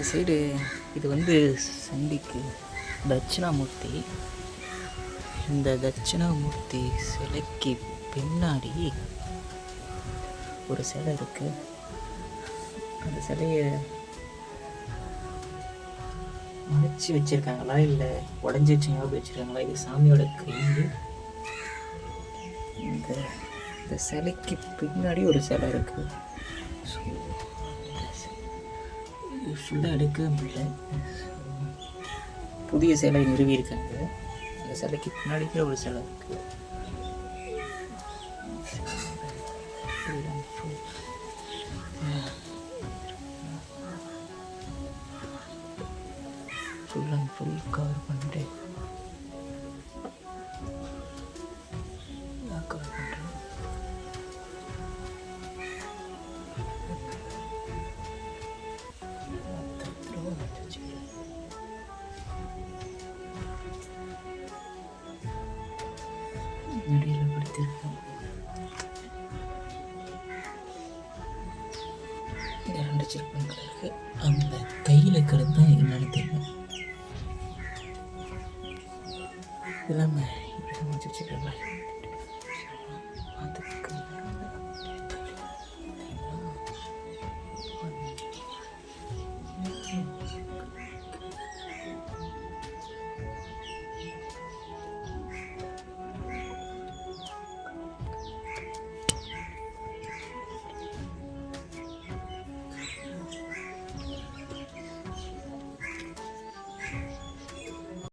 இந்த சைடு இது வந்து சண்டிக்கு தட்சிணாமூர்த்தி. இந்த தட்சிணாமூர்த்தி சிலைக்கு பின்னாடி ஒரு சிலை இருக்கு. அந்த சிலையை மறைச்சி வச்சிருக்காங்களா இல்லை உடஞ்சி வச்சு ஞாபகம் வச்சிருக்காங்களா? இது சாமியோட கைந்து இந்த இந்த சிலைக்கு பின்னாடி ஒரு சிலை இருக்கு. ஃபுல்லாக எடுக்க முடியல. புதிய சிலை நிறுவியிருக்காங்க அந்த சிலைக்கு பின்னாடியே ஒரு சிலை இருக்கு. ஃபுல் அண்ட் ஃபுல் கவர் பண்ணிட்டேன் நடியில் படுத்திருக்கேன் இந்த ரெண்டு சிற்பங்கள் இருக்கு அந்த கையில் இருக்கிறது தான் என்னன்னு தெரியும் இல்லாமல் இப்படி முடிச்சு வச்சுக்கிறேன்